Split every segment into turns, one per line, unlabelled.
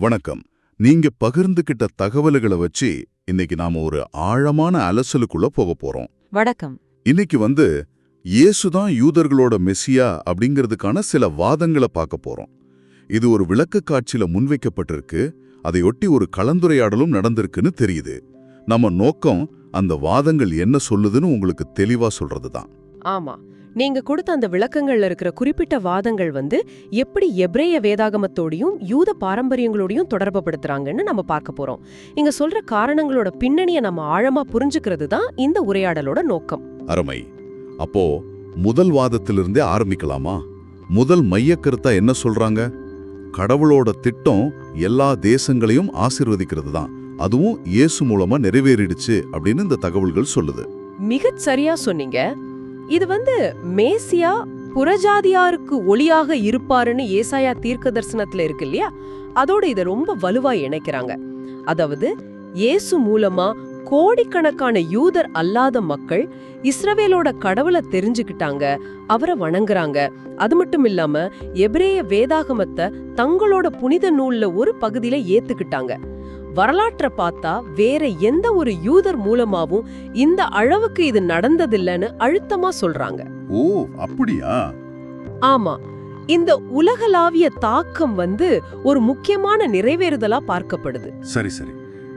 வணக்கம். நீங்க பகிர்ந்துகிட்ட தகவல்களை வச்சு இன்னைக்கு நாம ஒரு ஆழமான அலசலுக்குள்ள போக போறோம்.
வணக்கம்.
இன்னைக்கு வந்து இயேசுதான் யூதர்களோட மெசியா அப்படிங்கிறதுக்கான சில வாதங்களை பார்க்க போறோம். இது ஒரு விளக்க காட்சியில முன்வைக்கப்பட்டிருக்கு. அதையொட்டி ஒரு கலந்துரையாடலும் நடந்திருக்குன்னு தெரியுது. நம்ம நோக்கம் அந்த வாதங்கள் என்ன சொல்லுதுன்னு உங்களுக்கு தெளிவா சொல்றதுதான்.
ஆமா. நீங்க கொடுத்த அந்த விளக்கங்கள்ல இருக்கிற குறிப்பிட்ட வாதங்கள் வந்து எப்படி எப்ரேய வேதாகமத்தோடையும் யூத பாரம்பரியங்களோடையும் தொடர்புபடுத்துறாங்கன்னு நம்ம பார்க்க போறோம். இங்க சொல்ற காரணங்களோட பின்னணியை நம்ம ஆழமா புரிஞ்சுக்கிறது தான் இந்த உரையாடலோட நோக்கம்.
அருமை. அப்போ முதல் வாதத்திலிருந்தே ஆரம்பிக்கலாமா? முதல் மையக்கருத்தா என்ன சொல்றாங்க? கடவுளோட திட்டம் எல்லா தேசங்களையும் ஆசீர்வதிக்கிறது தான். அதுவும் இயேசு மூலமா நிறைவேறிடுச்சு அப்படின்னு இந்த தகவல்கள் சொல்லுது.
மிகச் சரியா சொன்னீங்க. இது வந்து மேசியா புறஜாதியாருக்கு ஒளியாக இருப்பாருன்னு ஏசாயா தீர்க்க தரிசனத்துல இருக்கு இல்லையா? அதோட இதை ரொம்ப வலுவா இணைக்கிறாங்க. அதாவது இயேசு மூலமா கோடிக்கணக்கான யூதர் அல்லாத மக்கள் இஸ்ரவேலோட கடவுளை தெரிஞ்சுக்கிட்டாங்க அவரை வணங்குறாங்க. அது மட்டும் இல்லாம எபிரேய வேதாகமத்தை தங்களோட புனித நூல்ல ஒரு பகுதியில ஏத்துக்கிட்டாங்க. வரலாற்றை பார்த்தா வேற எந்த ஒரு யூதர் மூலமாவும் இந்த அளவுக்கு இது நடந்ததில்லைன்னு அழுத்தமா சொல்றாங்க.
ஓ அப்படியா?
ஆமா. இந்த உலகளாவிய தாக்கம் வந்து ஒரு முக்கியமான நிறைவேறுதலா பார்க்கப்படுது.
சரி சரி.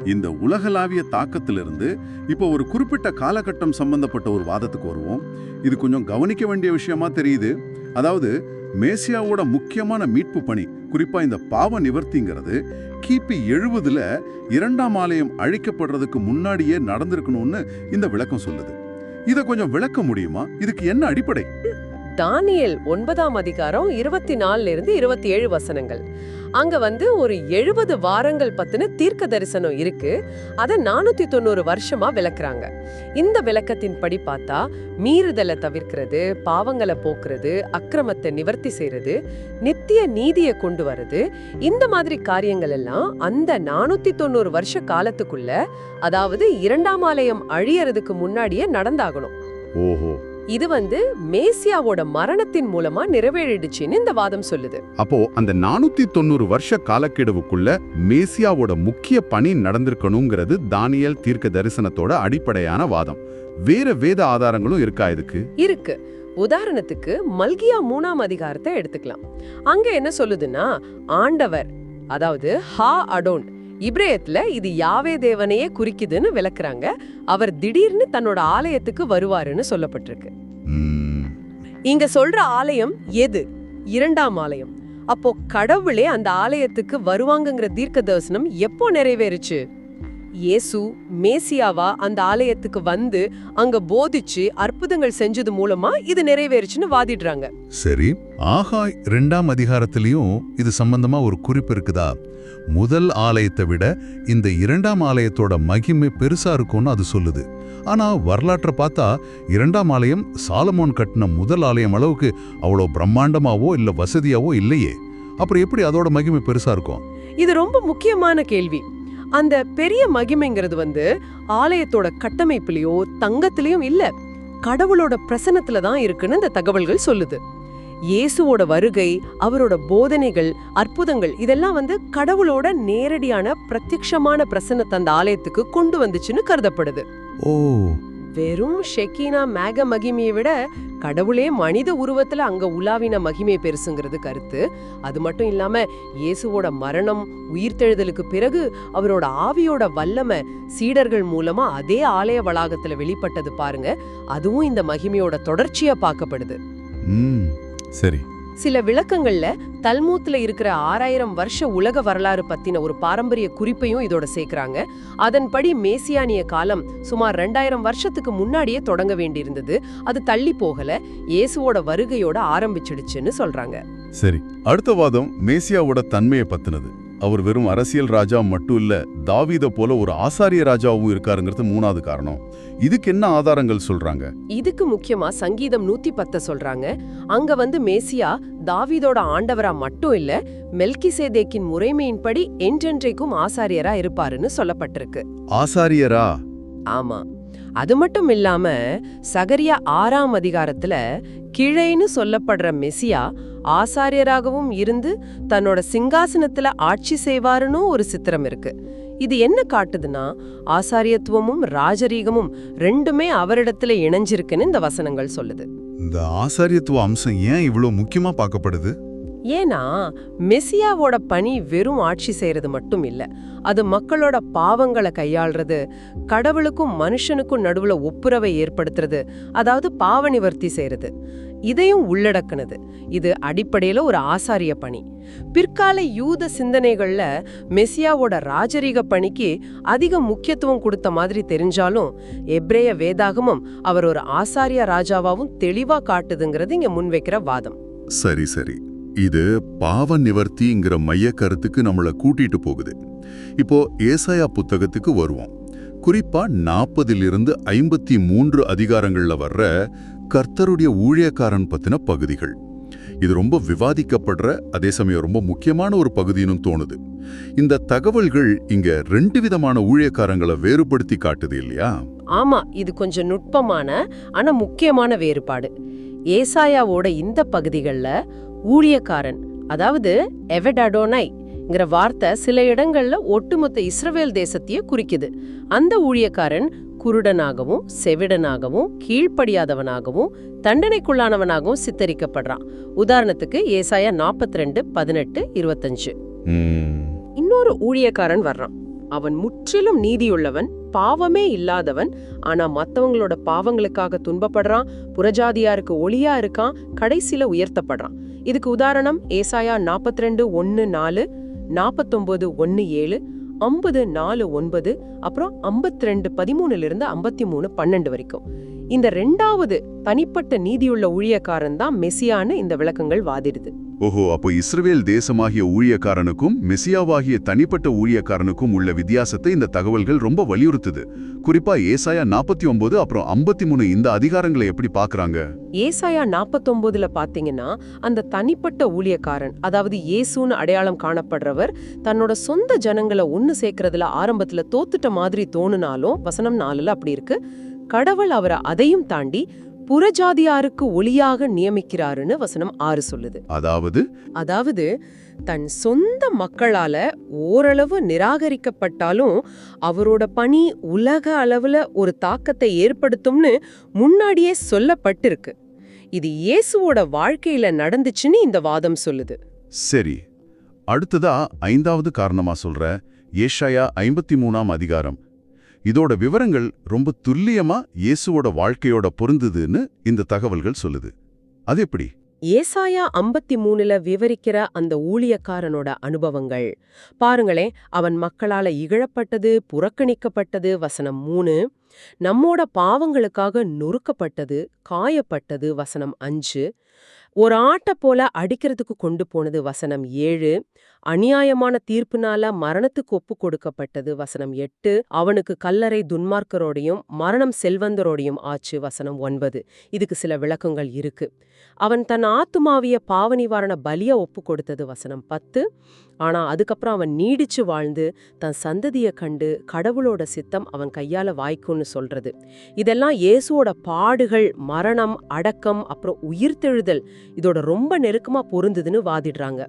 இந்த உலகளாவிய தாக்கத்திலிருந்து இப்போ ஒரு குறிப்பிட்ட காலகட்டம் சம்பந்தப்பட்ட ஒரு வாதத்துக்கு வருவோம். இது கொஞ்சம் கவனிக்க வேண்டிய விஷயமா தெரியுது. அதாவது மேசியாவோட முக்கியமான மீட்பு பணி குறிப்பா இந்த பாவ நிவர்த்திங்கிறது கிபி எழுபதுல இரண்டாம் ஆலயம் அழிக்கப்படுறதுக்கு முன்னாடியே நடந்திருக்கணும்னு இந்த விளக்கம் சொல்லுது. இதை கொஞ்சம் விளக்க முடியுமா? இதுக்கு என்ன அடிப்படை?
தானியல் ஒன்பதாம் அதிகாரம் இருபத்தி நாலுல இருந்து இருபத்தி ஏழு வசனங்கள். அங்க வந்து ஒரு எழுபது வாரங்கள் பத்தின தீர்க்க தரிசனம் இருக்கு. அதை நானூத்தி தொண்ணூறு வருஷமா விளக்குறாங்க. இந்த விளக்கத்தின் படி பார்த்தா மீறுதலை தவிர்க்கிறது பாவங்களை போக்குறது அக்கிரமத்தை நிவர்த்தி செய்யறது நித்திய நீதியை கொண்டு வர்றது இந்த மாதிரி காரியங்கள் எல்லாம் அந்த நானூத்தி தொண்ணூறு வருஷ காலத்துக்குள்ள அதாவது இரண்டாம் ஆலயம் அழியறதுக்கு முன்னாடியே நடந்தாகணும்.
ஓஹோ.
இது வந்து மேசியாவோட மரணத்தின் மூலமா நிறைவேறிடுச்சுன்னு இந்த வாதம் சொல்லுது.
அப்போ அந்த நானூத்தி தொண்ணூறு வருஷ காலக்கெடுவுக்குள்ள மேசியாவோட முக்கிய பணி நடந்திருக்கணுங்கிறது தானியல் தீர்க்க தரிசனத்தோட அடிப்படையான வாதம். வேற வேத ஆதாரங்களும் இருக்கா இதுக்கு?
இருக்கு. உதாரணத்துக்கு மல்கியா மூணாம் அதிகாரத்தை எடுத்துக்கலாம். அங்க என்ன சொல்லுதுன்னா ஆண்டவர் அதாவது ஹா அடோன் இப்ரேயத்துல இது யாவே தேவனையே குறிக்குதுன்னு விளக்குறாங்க. அவர் திடீர்னு தன்னோட ஆலயத்துக்கு வருவாருன்னு சொல்லப்பட்டிருக்கு. இங்க சொல்ற ஆலயம் எது? இரண்டாம் ஆலயம். அப்போ கடவுளே அந்த ஆலயத்துக்கு வருவாங்கங்கிற தீர்க்க தரிசனம் எப்போ நிறைவேறுச்சு? இயேசு மேசியாவா அந்த ஆலயத்துக்கு வந்து அங்க போதிச்சு அற்புதங்கள் செஞ்சது மூலமா இது நிறைவேறுச்சுன்னு வாதிடுறாங்க.
சரி. ஆகாய் ரெண்டாம் அதிகாரத்திலையும் இது சம்பந்தமா ஒரு குறிப்பு இருக்குதா? முதல் ஆலயத்தை விட இந்த இரண்டாம் ஆலயத்தோட மகிமை பெருசா இருக்கும்னு அது சொல்லுது. ஆனா வரலாற்றை பார்த்தா இரண்டாம் ஆலயம் சாலமோன் கட்டின முதல் ஆலயம் அளவுக்கு அவ்வளோ பிரம்மாண்டமாவோ இல்லை வசதியாவோ இல்லையே. அப்புறம் எப்படி அதோட மகிமை பெருசா இருக்கும்?
இது ரொம்ப முக்கியமான கேள்வி. அந்த பெரிய மகிமைங்கிறது வந்து ஆலயத்தோட கட்டமைப்புலயோ தங்கத்திலயும் இல்ல கடவுளோட பிரசனத்துல தான் இருக்குன்னு இந்த தகவல்கள் சொல்லுது. இயேசுவோட வருகை அவரோட போதனைகள் அற்புதங்கள் இதெல்லாம் வந்து கடவுளோட நேரடியான பிரத்யக்ஷமான பிரசன்னத்தை அந்த ஆலயத்துக்கு கொண்டு வந்துச்சுன்னு கருதப்படுது.
ஓ.
வெறும் ஷெக்கீனா மேக மகிமையை விட கடவுளே மனித உருவத்துல அங்க உலாவின மகிமை பெருசுங்கிறது கருத்து. அது மட்டும் இல்லாம இயேசுவோட மரணம் உயிர்த்தெழுதலுக்கு பிறகு அவரோட ஆவியோட வல்லமை சீடர்கள் மூலமா அதே ஆலய வளாகத்துல வெளிப்பட்டது பாருங்க. அதுவும் இந்த மகிமையோட தொடர்ச்சியா பார்க்கப்படுது.
சரி.
சில விளக்கங்கள்ல தல்மூத்ல இருக்கிற ஆறாயிரம் வருஷ உலக வரலாறு பத்தின ஒரு பாரம்பரிய குறிப்பையும் இதோட சேர்க்கறாங்க. அதன்படி மேசியானிய காலம் சுமார் ரெண்டாயிரம் வருஷத்துக்கு முன்னாடியே தொடங்க வேண்டியிருந்தது. அது தள்ளி போகல. இயேசுவோட வருகையோட ஆரம்பிச்சிடுச்சுன்னு சொல்றாங்க.
சரி அடுத்த வாதம் மேசியாவோட தன்மையை பத்தினது. அவர் வெறும் அரசியல் ராஜா மட்டும் இல்ல தாவீத போல ஒரு ஆசாரிய ராஜாவும் இருக்காருங்கிறது மூணாவது காரணம். இதுக்கு என்ன ஆதாரங்கள் சொல்றாங்க?
இதுக்கு முக்கியமா சங்கீதம் நூத்தி பத்த சொல்றாங்க. அங்க வந்து மேசியா தாவீதோட ஆண்டவரா மட்டும் இல்ல மெல்கிசேதேக்கின் முறைமையின்படி என்றென்றைக்கும் ஆசாரியரா இருப்பாருன்னு சொல்லப்பட்டிருக்கு.
ஆசாரியரா?
ஆமா. அது மட்டும் இல்லாம சகரியா ஆறாம் அதிகாரத்துல கிழைன்னு சொல்லப்படுற மெசியா ஆசாரியராகவும் இருந்து தன்னோட சிங்காசனத்துல ஆட்சி செய்வாருன்னு ஒரு சித்திரம் இருக்கு. இது என்ன காட்டுதுன்னா ஆசாரியத்துவமும் ராஜரீகமும் ரெண்டுமே அவரிடத்துல இணைஞ்சிருக்குன்னு இந்த வசனங்கள் சொல்லுது.
இந்த ஆசாரியத்துவ அம்சம் ஏன் இவ்வளோ முக்கியமா பார்க்கப்படுது?
ஏன்னா மெசியாவோட பணி வெறும் ஆட்சி செய்யறது மட்டும் இல்லை. அது மக்களோட பாவங்களை கையாள்றது கடவுளுக்கும் மனுஷனுக்கும் நடுவுல ஒப்புரவை ஏற்படுத்துறது அதாவது பாவ நிவர்த்தி செய்யறது. இதையும் உள்ளடக்குனது. இது அடிப்படையில ஒரு ஆசாரிய பணி. பிற்கால யூத சிந்தனைகள்ல மெசியாவோட ராஜரீக பணிக்கு அதிக முக்கியத்துவம் கொடுத்த மாதிரி தெரிஞ்சாலும் எப்ரேய வேதாகமும் அவர் ஒரு ஆசாரிய ராஜாவாவும் தெளிவா காட்டுதுங்கிறது இங்க முன்வைக்கிற வாதம்.
சரி சரி. இது பாவ நிவர்த்திங்கிற மைய கருத்துக்கு நம்மளை கூட்டிட்டு போகுது. இப்போ ஏசாயா புத்தகத்துக்கு வருவோம். குறிப்பா நாற்பதிலிருந்து ஐம்பத்தி மூன்று அதிகாரங்கள்ல வர்ற கர்த்தருடைய ஊழியக்காரன் பத்தின பகுதிகள். இது ரொம்ப விவாதிக்கப்படுற அதே சமயம் ரொம்ப முக்கியமான ஒரு பகுதின்னு தோணுது. இந்த தகவல்கள் இங்க ரெண்டு விதமான ஊழியக்காரங்களை வேறுபடுத்தி காட்டுது இல்லையா?
ஆமா இது கொஞ்சம் நுட்பமான ஆனா முக்கியமான வேறுபாடு. ஏசாயாவோட இந்த பகுதிகளில் ஊழியக்காரன் அதாவது எவெடடோனைங்கிற வார்த்தை சில இடங்கள்ல ஒட்டுமொத்த இஸ்ரவேல் தேசத்தையே குறிக்குது. அந்த ஊழியக்காரன் குருடனாகவும் செவிடனாகவும் கீழ்ப்படியாதவனாகவும் தண்டனைக்குள்ளானவனாகவும் சித்தரிக்கப்படுறான். உதாரணத்துக்கு ஏசாயா நாற்பத்தி ரெண்டு பதினெட்டு இருபத்தஞ்சு. இன்னொரு ஊழியக்காரன் வர்றான். அவன் முற்றிலும் நீதியுள்ளவன் பாவமே இல்லாதவன் ஆனா மத்தவங்களோட பாவங்களுக்காக துன்பப்படுறான் புறஜாதியாருக்கு ஒளியா இருக்கான் கடைசில உயர்த்தப்படுறான். இதுக்கு உதாரணம் ஏசாயா நாற்பத்தி ரெண்டு ஒன்னு நாலு நாற்பத்தொம்பது ஒன்னு ஏழு ஐம்பது நாலு ஒன்பது அப்புறம் ஐம்பத்தி ரெண்டு பதிமூணுலேருந்து ஐம்பத்தி மூணு பன்னெண்டு வரைக்கும். இந்த ரெண்டாவது தனிப்பட்ட நீதியுள்ள ஊழியக்காரன் தான் மெசியான்னு இந்த விளக்கங்கள் வாதிடுது.
ஓஹோ அப்போ இஸ்ரவேல் தேசமாகிய ஊழியக்காரனுக்கும் மெசியாவாகிய தனிப்பட்ட ஊழியக்காரனுக்கும் உள்ள வித்தியாசத்தை இந்த தகவல்கள் ரொம்ப வலியுறுத்துது. குறிப்பா ஏசாயா நாற்பத்தி ஒன்பது அப்புறம் ஐம்பத்தி மூணு இந்த அதிகாரங்களை எப்படி பாக்குறாங்க
ஏசாயா நாற்பத்தொன்பதுல பாத்தீங்கன்னா அந்த தனிப்பட்ட ஊழியக்காரன் அதாவது இயேசுன்னு அடையாளம் காணப்படுறவர் தன்னோட சொந்த ஜனங்களை ஒன்னு சேர்க்கறதுல ஆரம்பத்துல தோத்துட்ட மாதிரி தோணுனாலும் வசனம் நாலுல அப்படி இருக்கு. கடவுள் அவரை அதையும் தாண்டி புறஜாதியாருக்கு ஒளியாக நியமிக்கிறாருன்னு வசனம் ஆறு சொல்லுது.
அதாவது?
அதாவது தன் சொந்த மக்களால ஓரளவு நிராகரிக்கப்பட்டாலும் அவரோட பணி உலக அளவுல ஒரு தாக்கத்தை ஏற்படுத்தும்னு முன்னாடியே சொல்லப்பட்டிருக்கு. இது இயேசுவோட வாழ்க்கையில நடந்துச்சுன்னு இந்த வாதம் சொல்லுது.
சரி. அடுத்ததா ஐந்தாவது காரணமா சொல்ற ஏஷாயா ஐம்பத்தி மூணாம் அதிகாரம். இதோட விவரங்கள் ரொம்ப துல்லியமா இயேசுவோட வாழ்க்கையோட பொருந்துதுன்னு இந்த தகவல்கள் சொல்லுது. அது எப்படி?
ஏசாயா ஐம்பத்தி மூணுல விவரிக்கிற அந்த ஊழியக்காரனோட அனுபவங்கள். பாருங்களேன் அவன் மக்களால இகழப்பட்டது புறக்கணிக்கப்பட்டது வசனம் மூணு. நம்மோட பாவங்களுக்காக நொறுக்கப்பட்டது காயப்பட்டது வசனம் அஞ்சு. ஒரு ஆட்டை போல அடிக்கிறதுக்கு கொண்டு போனது வசனம் ஏழு. அநியாயமான தீர்ப்புனால மரணத்துக்கு ஒப்பு கொடுக்கப்பட்டது வசனம் எட்டு. அவனுக்கு கல்லறை துன்மார்க்கரோடையும் மரணம் செல்வந்தரோடையும் ஆச்சு வசனம் ஒன்பது. இதுக்கு சில விளக்கங்கள் இருக்கு. அவன் தன் ஆத்துமாவிய பாவ நிவாரண பலிய ஒப்பு கொடுத்தது வசனம் பத்து. ஆனா அதுக்கப்புறம் அவன் நீடிச்சு வாழ்ந்து தன் சந்ததியை கண்டு கடவுளோட சித்தம் அவன் கையால வாய்க்கும்னு சொல்றது. இதெல்லாம் இயேசுவோட பாடுகள் மரணம் அடக்கம் அப்புறம் உயிர்த்தெழுதல் இதோட ரொம்ப நெருக்கமா பொருந்துதுன்னு வாதிடுறாங்க.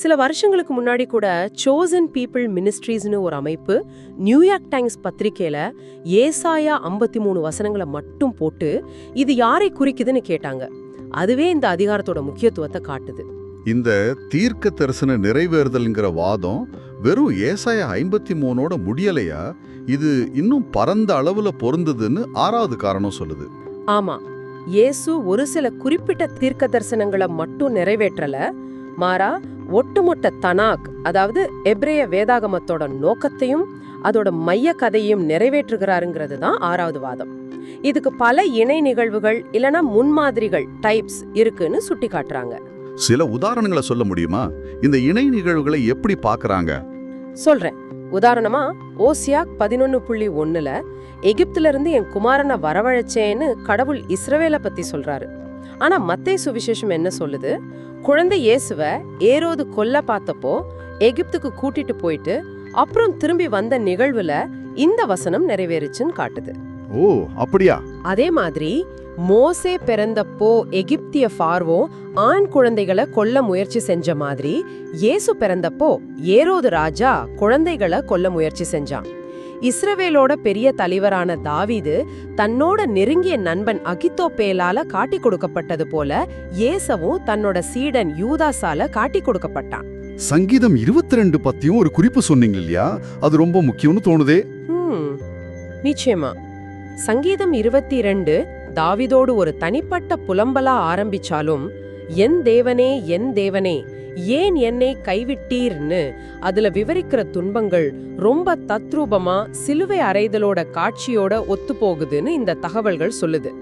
சில வருஷங்களுக்கு முன்னாடி கூட சோசன் பீப்புள் மினிஸ்ட்ரீஸ்னு ஒரு அமைப்பு நியூயார்க் டைம்ஸ் பத்திரிக்கையில ஏசாயா ஐம்பத்தி மூணு வசனங்களை மட்டும் போட்டு இது யாரை குறிக்குதுன்னு கேட்டாங்க. அதுவே இந்த அதிகாரத்தோட முக்கியத்துவத்தை காட்டுது.
இந்த தீர்க்க தரிசன நிறைவேறுதல்ங்கிற வாதம் வெறும் ஏசாய ஐம்பத்தி மூணோட முடியலையா? இது இன்னும் பரந்த அளவுல பொருந்ததுன்னு ஆறாவது காரணம் சொல்லுது.
ஆமா. இயேசு ஒரு சில குறிப்பிட்ட தீர்க்க தரிசனங்களை மட்டும் நிறைவேற்றல. மாறா ஒட்டுமொத்த தனாக் அதாவது எப்ரேய வேதாகமத்தோட நோக்கத்தையும் அதோட மைய கதையையும் நிறைவேற்றுகிறாருங்கிறது தான் ஆறாவது வாதம். இதுக்கு பல இணை நிகழ்வுகள் இல்லனா முன்மாதிரிகள் டைப்ஸ் இருக்குன்னு சுட்டி காட்டுறாங்க
சில உதாரணங்களை சொல்ல முடியுமா? இந்த இணை நிகழ்வுகளை எப்படி பார்க்கறாங்க?
சொல்றேன். உதாரணமா ஓசியாக் பதினொன்னு புள்ளி ஒண்ணுல எகிப்துல இருந்து என் குமாரனை வரவழைச்சேன்னு கடவுள் இஸ்ரவேலை பத்தி சொல்றாரு. ஆனா மத்தேயு சுவிசேஷம் என்ன சொல்லுது? குழந்தை இயேசுவ ஏரோது கொல்ல பார்த்தப்போ எகிப்துக்கு கூட்டிட்டு போயிட்டு அப்புறம் திரும்பி வந்த நிகழ்வுல இந்த வசனம் நிறைவேறுச்சுன்னு காட்டுது.
ஓ அப்படியா?
அதே மாதிரி மோசே பிறந்தப்போ எகிப்திய ஃபார்வோ ஆண் குழந்தைகளை கொல்ல முயற்சி செஞ்ச மாதிரி இயேசு பிறந்தப்போ ஏரோது ராஜா குழந்தைகளை கொல்ல முயற்சி செஞ்சான். இஸ்ரவேலோட பெரிய தலைவரான தாவீது தன்னோட நெருங்கிய நண்பன் அகித்தோப்பேலால காட்டி கொடுக்கப்பட்டது போல இயேசவும் தன்னோட சீடன் யூதாசால காட்டி கொடுக்கப்பட்டான்.
சங்கீதம் இருபத்தி ரெண்டு பத்தியும் ஒரு குறிப்பு சொன்னீங்க இல்லையா? அது ரொம்ப முக்கியம்னு தோணுதே.
நிச்சயமா. சங்கீதம் இருபத்தி இரண்டு தாவிதோடு ஒரு தனிப்பட்ட புலம்பலா ஆரம்பிச்சாலும் என் தேவனே என் தேவனே ஏன் என்னை கைவிட்டீர்னு அதுல விவரிக்கிற துன்பங்கள் ரொம்ப தத்ரூபமா சிலுவை அறைதலோட காட்சியோட ஒத்துப்போகுதுன்னு இந்த தகவல்கள் சொல்லுது.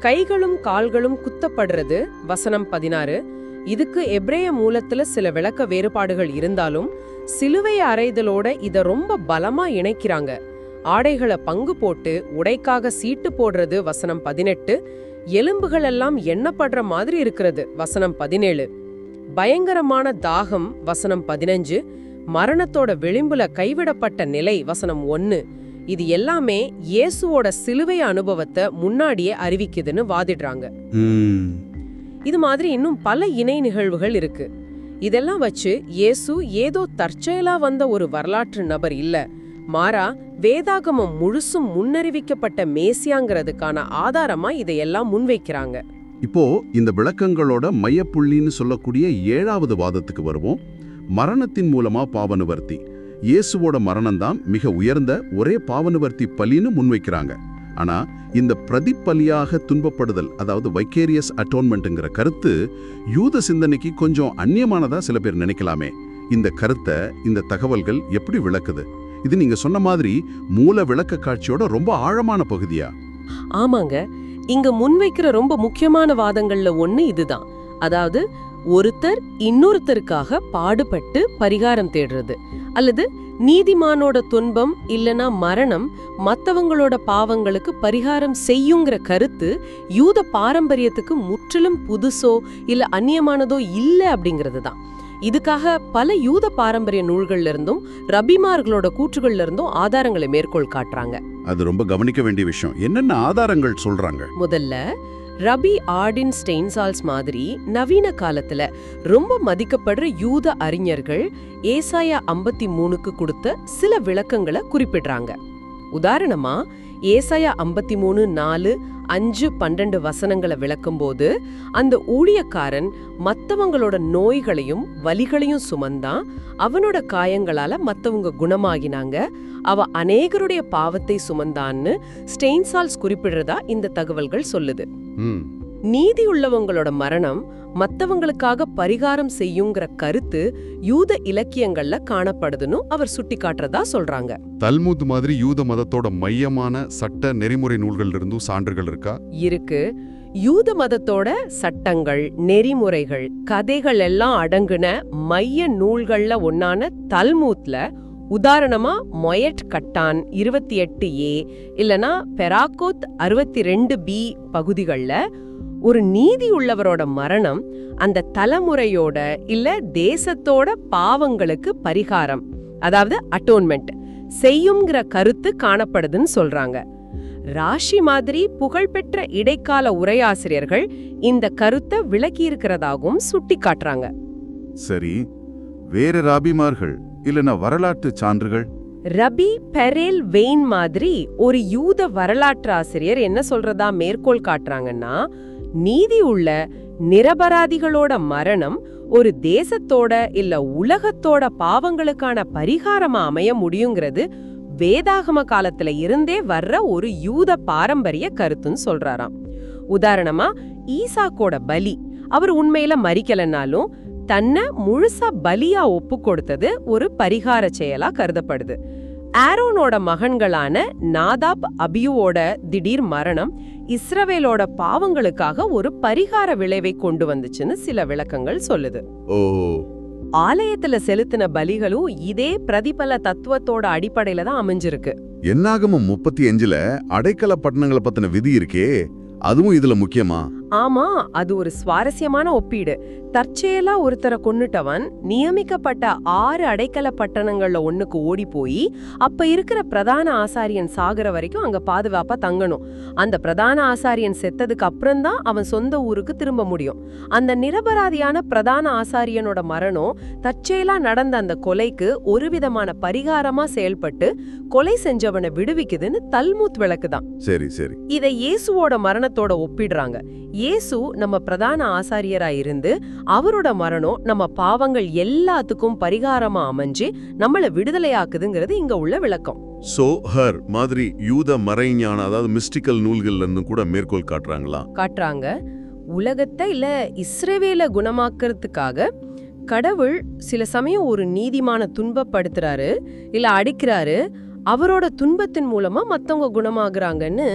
கைகளும் கால்களும் குத்தப்படுறது வசனம் பதினாறு. இதுக்கு எப்ரேய மூலத்துல சில விளக்க வேறுபாடுகள் இருந்தாலும் சிலுவை அறைதலோட இத ரொம்ப பலமா இணைக்கிறாங்க. ஆடைகளை பங்கு போட்டு உடைக்காக சீட்டு போடுறது வசனம் பதினெட்டு. எலும்புகள் எல்லாம் எண்ணப்படுற மாதிரி இருக்கிறது வசனம் பதினேழு. பயங்கரமான தாகம் வசனம் பதினஞ்சு. மரணத்தோட விளிம்புல கைவிடப்பட்ட நிலை வசனம் ஒன்னு. இது எல்லாமே இயேசுவோட சிலுவை அனுபவத்தை முன்னாடியே அறிவிக்குதுன்னு வாதிடுறாங்க. இது மாதிரி இன்னும் பல இணை நிகழ்வுகள் இருக்கு. இதெல்லாம் வச்சு இயேசு ஏதோ தற்செயலா வந்த ஒரு வரலாற்று நபர் இல்ல. மாறா வேதாகமம் முழுசும் முன்னறிவிக்கப்பட்ட மேசியாங்கிறதுக்கான ஆதாரமா இதையெல்லாம் முன்வைக்கிறாங்க.
இப்போ இந்த விளக்கங்களோட மையப்புள்ளின்னு சொல்லக்கூடிய ஏழாவது வாதத்துக்கு வருவோம். மரணத்தின் மூலமா பாவனுவர்த்தி இயேசுவோட மரணம்தான் மிக உயர்ந்த ஒரே பாவனுவர்த்தி பலின்னு முன்வைக்கிறாங்க. ஆனா இந்த பிரதிப்பலியாக துன்பப்படுதல் அதாவது வைக்கேரியஸ் அட்டோன்மெண்ட்டுங்கிற கருத்து யூத சிந்தனைக்கு கொஞ்சம் அந்நியமானதா சில பேர் நினைக்கலாமே. இந்த கருத்தை இந்த தகவல்கள் எப்படி விளக்குது? இது நீங்க சொன்ன மாதிரி மூல விளக்க காட்சியோட ரொம்ப ஆழமான பகுதியா?
ஆமாங்க. இங்க முன்வைக்கிற ரொம்ப முக்கியமான வாதங்கள்ல ஒண்ணு இதுதான். அதாவது ஒருத்தர் இன்னொருத்தருக்காக பாடுபட்டு பரிகாரம் தேடுறது. அல்லது நீதிமானோட துன்பம் இல்லனா மரணம் மத்தவங்களோட பாவங்களுக்கு பரிகாரம் செய்யுங்கிற கருத்து யூத பாரம்பரியத்துக்கு முற்றிலும் புதுசோ இல்ல அந்நியமானதோ இல்லை அப்படிங்கிறது தான் இதுக்காக பல யூத பாரம்பரிய நூல்கள்ல இருந்தும் ரபிமார்களோட கூற்றுகள்ல இருந்தும் ஆதாரங்களை மேற்கோள் காட்டுறாங்க.
அது ரொம்ப கவனிக்க வேண்டிய விஷயம். என்னென்ன ஆதாரங்கள் சொல்றாங்க?
முதல்ல ரபி ஆர்டின் ஸ்டெயின்சால்ஸ் மாதிரி நவீன காலத்துல ரொம்ப மதிக்கப்படுற யூத அறிஞர்கள் ஏசாயா ஐம்பத்தி மூணுக்கு கொடுத்த சில விளக்கங்களை குறிப்பிடுறாங்க. உதாரணமா ஏசாயா ஐம்பத்தி மூணு நாலு அஞ்சு பன்னெண்டு வசனங்களை விளக்கும்போது அந்த ஊழியக்காரன் மற்றவங்களோட நோய்களையும் வலிகளையும் சுமந்தான். அவனோட காயங்களால மற்றவங்க குணமாகினாங்க. அவ அநேகருடைய பாவத்தை சுமந்தான்னு ஸ்டெயின்சால்ஸ் குறிப்பிடுறதா இந்த தகவல்கள் சொல்லுது.
ம்
நீதியுள்ளவங்களோட மரணம் மத்தவங்களுக்காக பரிகாரம் செய்யுங்கிற கருத்து யூத இலக்கியங்கள்ல காணப்படுதுன்னு அவர் சுட்டிக்காட்டுறதா சொல்றாங்க.
தல்முத் மாதிரி யூத மதத்தோட மையமான சட்ட நெறிமுறை நூல்கள் இருந்தும் சான்றுகள் இருக்கா?
இருக்கு. யூத மதத்தோட சட்டங்கள் நெறிமுறைகள் கதைகள் எல்லாம் அடங்குன மைய நூல்கள்ல ஒன்னான தல்மூத்ல உதாரணமா மொயட் கட்டான் இருபத்தி எட்டு ஏ இல்லனா பெராக்கோத் அறுபத்தி ரெண்டு பி பகுதிகளில் ஒரு நீதி உள்ளவரோட மரணம் அந்த தலைமுறையோட இல்ல தேசத்தோட பாவங்களுக்கு பரிகாரம் அதாவது அட்டோன்மெண்ட் செய்யுங்கிற கருத்து காணப்படுதுன்னு சொல்றாங்க. ராஷி மாதிரி புகழ்பெற்ற இடைக்கால உரையாசிரியர்கள் இந்த கருத்தை விளக்கியிருக்கிறதாகவும் சுட்டி காட்டுறாங்க
சரி வேற ராபிமார்கள் இல்லனா வரலாற்று சான்றுகள்?
ரபி பெரேல் வெயின் மாதிரி ஒரு யூத வரலாற்று ஆசிரியர் என்ன சொல்றதா மேற்கோள் காட்டுறாங்கன்னா நீதி உள்ள நிரபராதிகளோட மரணம் ஒரு தேசத்தோட இல்ல உலகத்தோட பாவங்களுக்கான பரிகாரமா அமைய முடியுங்கிறது வேதாகம காலத்துல இருந்தே வர்ற ஒரு யூத பாரம்பரிய கருத்துன்னு சொல்றாராம். உதாரணமா ஈசாக்கோட பலி. அவர் உண்மையில மறிக்கலனாலும் தன்னை முழுசா பலியா ஒப்பு கொடுத்தது ஒரு பரிகார செயலா கருதப்படுது. ஆரோனோட மகன்களான நாதாப் அபியுவோட திடீர் மரணம் இஸ்ரவேலோட பாவங்களுக்காக ஒரு பரிகார விளைவை கொண்டு வந்துச்சுன்னு சில விளக்கங்கள் சொல்லுது.
ஓ.
ஆலயத்துல செலுத்தின பலிகளும் இதே பிரதிபல தத்துவத்தோட அடிப்படையில தான் அமைஞ்சிருக்கு.
என்னாகமம் முப்பத்தி அஞ்சுல அடைக்கல பட்டணங்களை பத்தின விதி இருக்கே அதுவும் இதுல முக்கியமா?
ஆமா அது ஒரு சுவாரஸ்யமான ஒப்பீடு. தற்செயலா ஒருத்தரை கொன்னுட்டவன் நியமிக்கப்பட்ட ஆறு அடைக்கல பட்டணங்கள்ல ஒண்ணுக்கு ஓடி போய் அப்ப இருக்கிற பிரதான ஆசாரியன் சாகுற வரைக்கும் அங்க பாதுகாப்பா தங்கணும். அந்த பிரதான ஆசாரியன் செத்ததுக்கு அப்புறம்தான் அவன் சொந்த ஊருக்கு திரும்ப முடியும். அந்த நிரபராதியான பிரதான ஆசாரியனோட மரணம் தற்செயலா நடந்த அந்த கொலைக்கு ஒரு விதமான பரிகாரமா செயல்பட்டு கொலை செஞ்சவனை விடுவிக்குதுன்னு தல்மூத் விளக்குதான்.
சரி சரி.
இதை இயேசுவோட மரணத்தோட ஒப்பிடுறாங்க. இயேசு நம்ம பிரதான ஆசாரியரா இருந்து அவரோட மரணம் நம்ம பாவங்கள் எல்லாத்துக்கும் பரிகாரமா அமைஞ்சு நம்மள விடுதலையாக்குதுங்கிறது இங்க உள்ள விளக்கம்.
சோ ஹர் மாதிரி யூத மறைஞான அதாவது மிஸ்டிக்கல் நூல்கள்ல இருந்து கூட மேற்கோள் காட்டுறாங்களா?
காட்டுறாங்க. உலகத்தை இல்ல இஸ்ரவேல குணமாக்கறதுக்காக கடவுள் சில சமயம் ஒரு நீதிமான துன்பப்படுத்துறாரு இல்ல அடிக்கிறாரு அவரோட துன்பத்தின் மூலமா மத்தவங்க குணமாகுறாங்கன்னு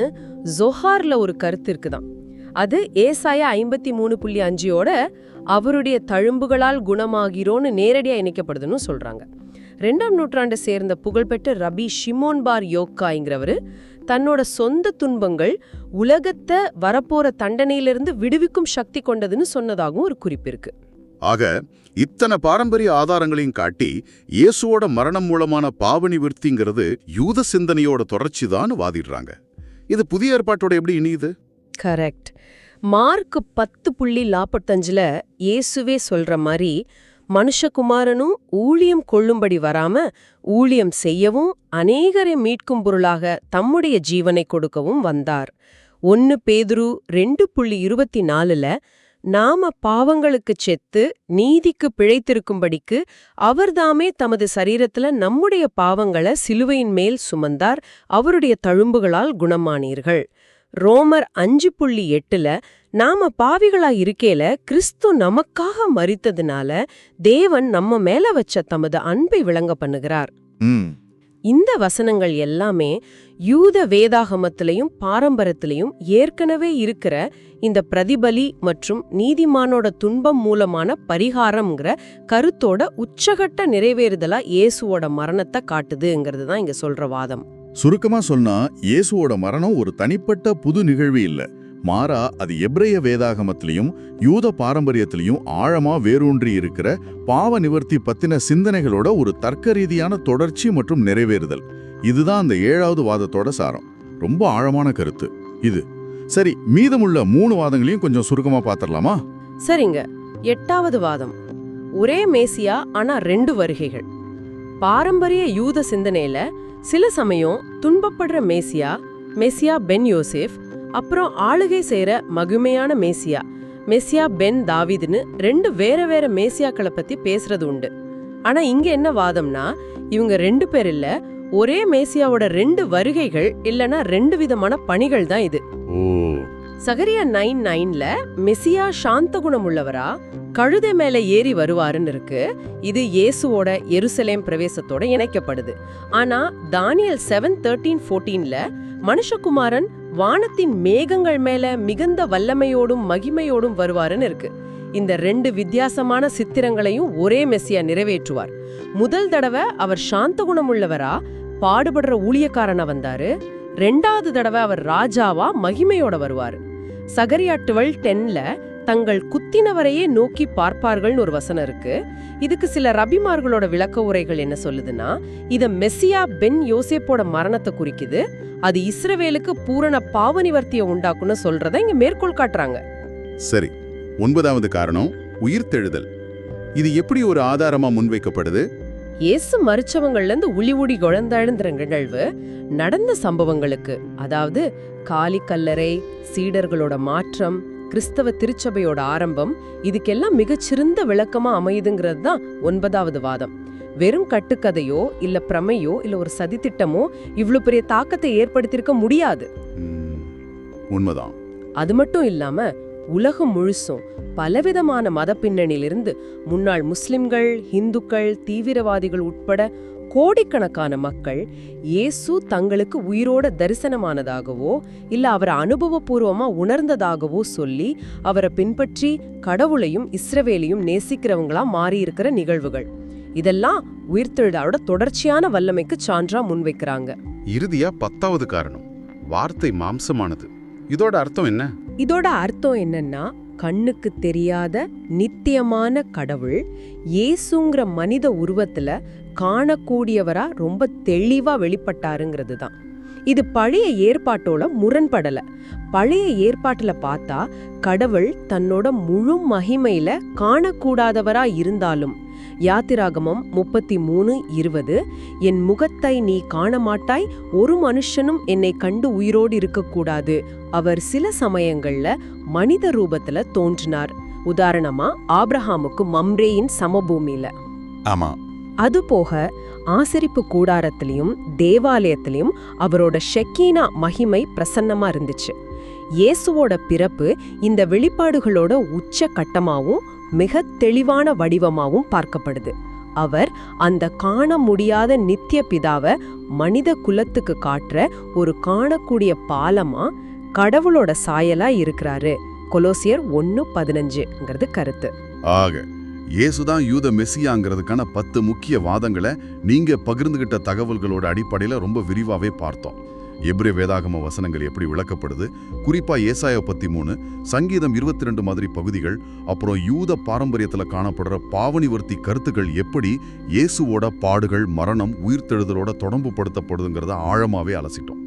ஜொஹார்ல ஒரு கருத்து இருக்குதாம் அது ஏசாயா ஐம்பத்தி மூணு புள்ளி அஞ்சோட அவருடைய தழும்புகளால் குணமாகிறோன்னு நேரடியாக இணைக்கப்படுதுன்னு சொல்றாங்க. ரெண்டாம் நூற்றாண்டை சேர்ந்த புகழ்பெற்ற ரபி ஷிமோன் பார் யோக்காங்கிறவர் தன்னோட சொந்த துன்பங்கள் உலகத்தை வரப்போற தண்டனையிலிருந்து விடுவிக்கும் சக்தி கொண்டதுன்னு சொன்னதாகவும் ஒரு குறிப்பு இருக்கு.
ஆக இத்தனை பாரம்பரிய ஆதாரங்களையும் காட்டி இயேசுவோட மரணம் மூலமான பாவ நிவர்த்திங்கிறது யூத சிந்தனையோட தொடர்ச்சி தான் வாதிடுறாங்க. இது புதிய ஏற்பாட்டோட எப்படி இணையுது?
கரெக்ட் மார்க் பத்து புள்ளி நாற்பத்தஞ்சுல இயேசுவே சொல்ற மாதிரி மனுஷகுமாரனும் ஊழியம் கொள்ளும்படி வராம ஊழியம் செய்யவும் அநேகரை மீட்கும் பொருளாக தம்முடைய ஜீவனை கொடுக்கவும் வந்தார். ஒன்னு பேதுரு ரெண்டு புள்ளி இருபத்தி நாலுல நாம பாவங்களுக்கு செத்து நீதிக்கு பிழைத்திருக்கும்படிக்கு அவர்தாமே தமது சரீரத்துல நம்முடைய பாவங்களை சிலுவையின் மேல் சுமந்தார் அவருடைய தழும்புகளால் குணமானீர்கள். ரோமர் அஞ்சு புள்ளி எட்டுல நாம பாவிகளா இருக்கேல கிறிஸ்து நமக்காக மரித்ததுனால தேவன் நம்ம மேல வச்ச தமது அன்பை விளங்க பண்ணுகிறார். இந்த வசனங்கள் எல்லாமே யூத வேதாகமத்திலையும் பாரம்பரியத்திலையும் ஏற்கனவே இருக்கிற இந்த பிரதிபலி மற்றும் நீதிமானோட துன்பம் மூலமான பரிகாரம்ங்கிற கருத்தோட உச்சகட்ட நிறைவேறுதலா இயேசுவோட மரணத்தை காட்டுதுங்கிறது தான் இங்க சொல்ற வாதம்.
சுருக்கமா சொன்னா இயேசுவோட மரணம் ஒரு தனிப்பட்ட புது நிகழ்வு இல்ல. மாறா அது எப்ரைய வேதாகமத்திலையும் யூத பாரம்பரியத்திலையும் ஆழமா வேரூன்றி இருக்கிற பாவ நிவர்த்தி பத்தின சிந்தனைகளோட ஒரு தர்க்க ரீதியான தொடர்ச்சி மற்றும் நிறைவேறுதல். இதுதான் அந்த ஏழாவது வாதத்தோட சாரம். ரொம்ப ஆழமான கருத்து. இது. சரி மீதமுள்ள மூணு வாதங்களையும் கொஞ்சம் சுருக்கமா பாத்திரலாமா?
சரிங்க. எட்டாவது வாதம். ஒரே மேசியா ஆனா ரெண்டு வருகைகள். பாரம்பரிய யூத சிந்தனையில சில சமயம் துன்பப்படுற மேசியா மெசியா பென் யோசேஃப் அப்புறம் ஆளுகை செய்யற மகிமையான மேசியா மெசியா பென் தாவிதுன்னு ரெண்டு வேற வேற மேசியாக்களை பத்தி பேசுறது உண்டு. ஆனா இங்க என்ன வாதம்னா இவங்க ரெண்டு பேர் இல்ல ஒரே மேசியாவோட ரெண்டு வருகைகள் இல்லனா ரெண்டு விதமான பணிகள் தான் இது.
ஓ.
சகரியா நைன் நைன்ல மெசியா சாந்த குணம் உள்ளவரா கழுதை மேல ஏறி வருவாருன்னு இருக்கு. இது இயேசுவோட எருசலேம் பிரவேசத்தோட இணைக்கப்படுது. ஆனா தானியல் செவன் தேர்ட்டீன் ஃபோர்டீன்ல மனுஷகுமாரன் வானத்தின் மேகங்கள் மேல மிகுந்த வல்லமையோடும் மகிமையோடும் வருவாருன்னு இருக்கு. இந்த ரெண்டு வித்தியாசமான சித்திரங்களையும் ஒரே மெஸ்ஸியா நிறைவேற்றுவார். முதல் தடவை அவர் சாந்த குணம் உள்ளவரா பாடுபடுற ஊழியக்காரனா வந்தாரு. ரெண்டாவது தடவை அவர் ராஜாவா மகிமையோட வருவாரு. சகரியா டுவெல் டென்ல தங்கள் குத்தினவரையே நோக்கி பார்ப்பார்கள்னு ஒரு வசனம் இருக்கு. இதுக்கு சில ரபிமார்களோட விளக்க உரைகள் என்ன சொல்லுதுன்னா இத மெஸ்ஸியா பென் யோசேப்போட மரணத்தை குறிக்குது. அது இஸ்ரவேலுக்கு பூரண பாவநிவர்த்தியை உண்டாக்குன்னு சொல்றத இங்க மேற்கோள் காட்டுறாங்க.
சரி ஒன்பதாவது காரணம் உயிர்த்தெழுதல். இது எப்படி ஒரு ஆதாரமா முன்வைக்கப்படுது?
இயேசு மறிச்சவங்கள்ல இருந்து உளி உடி குழந்தழுந்துற நிகழ்வு நடந்த சம்பவங்களுக்கு அதாவது காலி கல்லறை சீடர்களோட மாற்றம் கிறிஸ்தவ திருச்சபையோட ஆரம்பம் இதுக்கெல்லாம் மிகச்சிறந்த விளக்கமா அமையுதுங்கிறது தான் ஒன்பதாவது வாதம். வெறும் கட்டுக்கதையோ இல்ல பிரமையோ இல்ல ஒரு சதித்திட்டமோ இவ்ளோ பெரிய தாக்கத்தை ஏற்படுத்தியிருக்க முடியாது.
உண்மைதான்.
அது மட்டும் இல்லாம உலகம் முழுசும் பலவிதமான மத பின்னணியிலிருந்து முன்னாள் முஸ்லிம்கள் இந்துக்கள் தீவிரவாதிகள் உட்பட கோடிக்கணக்கான மக்கள் இயேசு தங்களுக்கு உயிரோட தரிசனமானதாகவோ இல்ல அவரை அனுபவபூர்வமா உணர்ந்ததாகவோ சொல்லி அவரை பின்பற்றி கடவுளையும் இஸ்ரவேலையும் நேசிக்கிறவங்களா மாறியிருக்கிற நிகழ்வுகள். இதெல்லாம் உயிர்த்தெழுதாரோட தொடர்ச்சியான வல்லமைக்கு சான்றா முன்வைக்கிறாங்க.
இறுதியா பத்தாவது காரணம் வார்த்தை மாம்சமானது. இதோட அர்த்தம் என்ன?
இதோட அர்த்தம் என்னன்னா கண்ணுக்கு தெரியாத நித்தியமான கடவுள் இயேசுங்கிற மனித உருவத்துல காணக்கூடியவரா ரொம்ப தெளிவா வெளிப்பட்டாருங்கிறது தான் இது பழைய ஏற்பாட்டோட முரண்படல. பழைய ஏற்பாட்டுல பார்த்தா கடவுள் தன்னோட முழு மகிமையில காணக்கூடாதவரா இருந்தாலும் யாத்திராகமம் முப்பத்தி மூணு இருபது என் முகத்தை நீ காண மாட்டாய் ஒரு மனுஷனும் என்னை கண்டு உயிரோடு இருக்கக்கூடாது அவர் சில சமயங்கள்ல மனித ரூபத்துல தோன்றினார். உதாரணமா ஆப்ரஹாமுக்கு மம்ரேயின் சமபூமியில.
ஆமா.
அதுபோக ஆசரிப்பு கூடாரத்திலையும் தேவாலயத்திலையும் அவரோட ஷெக்கீனா மகிமை பிரசன்னமா இருந்துச்சு. இயேசுவோட பிறப்பு இந்த வெளிப்பாடுகளோட உச்ச கட்டமாகவும் மிக தெளிவான வடிவமாகவும் பார்க்கப்படுது. அவர் அந்த காண முடியாத நித்திய பிதாவை மனித குலத்துக்கு காட்டுற ஒரு காணக்கூடிய பாலமா கடவுளோட சாயலா இருக்கிறாரு. கொலோசியர் ஒன்னு பதினஞ்சுங்கிறது கருத்து.
ஆக இயேசுதான் யூத மெஸ்ஸியாங்கிறதுக்கான பத்து முக்கிய வாதங்களை நீங்க பகிர்ந்துகிட்ட தகவல்களோட அடிப்படையில் ரொம்ப விரிவாகவே பார்த்தோம். எப்ரே வேதாகம வசனங்கள் எப்படி விளக்கப்படுது? குறிப்பாக ஏசாய பத்தி மூணு சங்கீதம் இருபத்தி ரெண்டு மாதிரி பகுதிகள் அப்புறம் யூத பாரம்பரியத்தில் காணப்படுற பாவனிவர்த்தி கருத்துக்கள் எப்படி இயேசுவோட பாடுகள் மரணம் உயிர்த்தெழுதலோட தொடர்பு படுத்தப்படுதுங்கிறத ஆழமாகவே அலசிட்டோம்.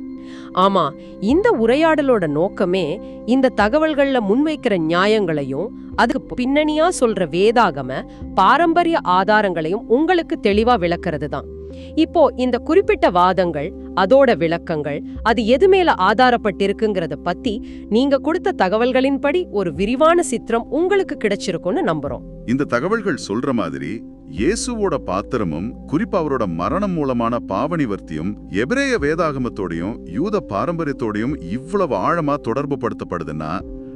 ஆமா இந்த உரையாடலோட நோக்கமே இந்த தகவல்கள்ல முன்வைக்கிற நியாயங்களையும் அதுக்கு பின்னணியா சொல்ற வேதாகம பாரம்பரிய ஆதாரங்களையும் உங்களுக்கு தெளிவா விளக்குறது தான் இப்போ இந்த குறிப்பிட்ட வாதங்கள் அதோட விளக்கங்கள் அது எது மேல ஆதாரப்பட்டிருக்குங்கிறத பத்தி நீங்க கொடுத்த தகவல்களின்படி ஒரு விரிவான சித்திரம் உங்களுக்கு கிடைச்சிருக்கும்னு நம்புறோம்.
இந்த தகவல்கள் சொல்ற மாதிரி இயேசுவோட பாத்திரமும் குறிப்பா அவரோட மரணம் மூலமான பாவனிவர்த்தியும் எபிரேய வேதாகமத்தோடையும் யூத பாரம்பரியத்தோடையும் இவ்வளவு ஆழமா தொடர்பு படுத்தப்படுதுன்னா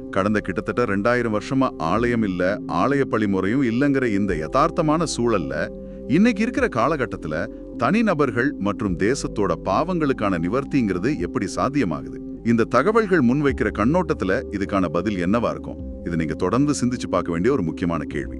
கடந்த கிட்டத்தட்ட ரெண்டாயிரம் வருஷமா ஆலயம் இல்ல ஆலய பழிமுறையும் இல்லைங்கிற இந்த யதார்த்தமான சூழல்ல இன்னைக்கு இருக்கிற காலகட்டத்துல தனிநபர்கள் மற்றும் தேசத்தோட பாவங்களுக்கான நிவர்த்திங்கிறது எப்படி சாத்தியமாகுது? இந்த தகவல்கள் முன்வைக்கிற கண்ணோட்டத்துல இதுக்கான பதில் என்னவா இருக்கும்? இது நீங்க தொடர்ந்து சிந்திச்சு பார்க்க வேண்டிய ஒரு முக்கியமான கேள்வி.